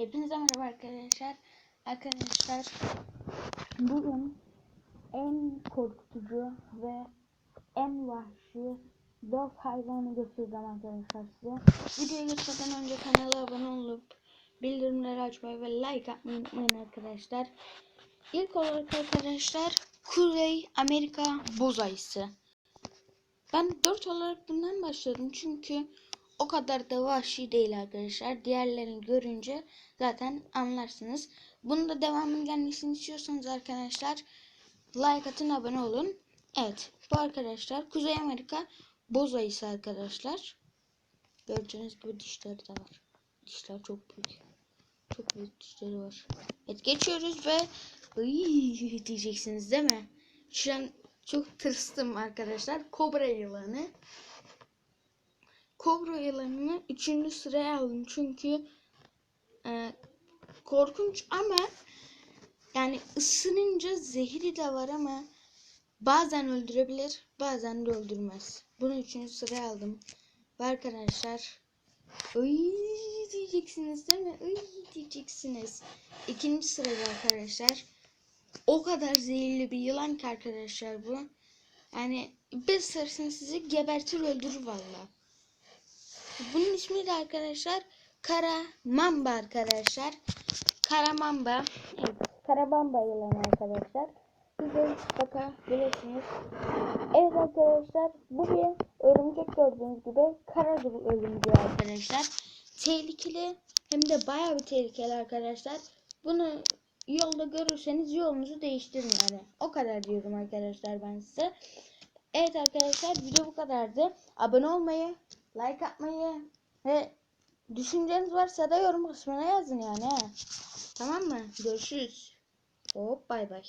Hepinize merhaba arkadaşlar. Arkadaşlar bugün en korkutucu ve en vahşi dört hayvanı göstereceğim arkadaşlar size. Videoya geçmeden önce kanala abone olup bildirimleri açmayı ve like atmayı unutmayın arkadaşlar. İlk olarak arkadaşlar Kuzey Amerika boz ayısı. Ben 4 olarak bundan başladım çünkü o kadar da vahşi değil arkadaşlar. Diğerlerini görünce zaten anlarsınız. Bunun da devamının gelmesini istiyorsanız arkadaşlar like atın abone olun. Evet bu arkadaşlar Kuzey Amerika boz ayısı arkadaşlar. Gördüğünüz gibi dişleri de var. Dişler çok büyük. Çok büyük dişleri var. Evet geçiyoruz ve Iy, diyeceksiniz değil mi? Şu an çok tırstım arkadaşlar. Kobra yılanı. Kobra yılanını 3. sıraya aldım çünkü e, korkunç ama yani ısınınca zehri de var ama bazen öldürebilir bazen de öldürmez. Bunu 3. sıraya aldım. Ve arkadaşlar Iy diyeceksiniz değil mi? Iy diyeceksiniz. İkinci sırada arkadaşlar o kadar zehirli bir yılan ki arkadaşlar bu. Yani bir ısırsın sizi gebertir öldürür valla. İsmi de arkadaşlar Kara Mamba arkadaşlar. Kara Mamba. Kara Mamba yılanı arkadaşlar. Siz de bakabilirsiniz. Evet arkadaşlar bu bir örümcek gördüğünüz gibi kara örümcek arkadaşlar. Tehlikeli hem de bayağı bir tehlikeli arkadaşlar. Bunu yolda görürseniz yolunuzu değiştirin yani. O kadar diyorum arkadaşlar ben size. Evet arkadaşlar video bu kadardı. Abone olmayı, like atmayı ve düşünceniz varsa da yorum kısmına yazın yani. Tamam mı? Görüşürüz. Hop bay bay.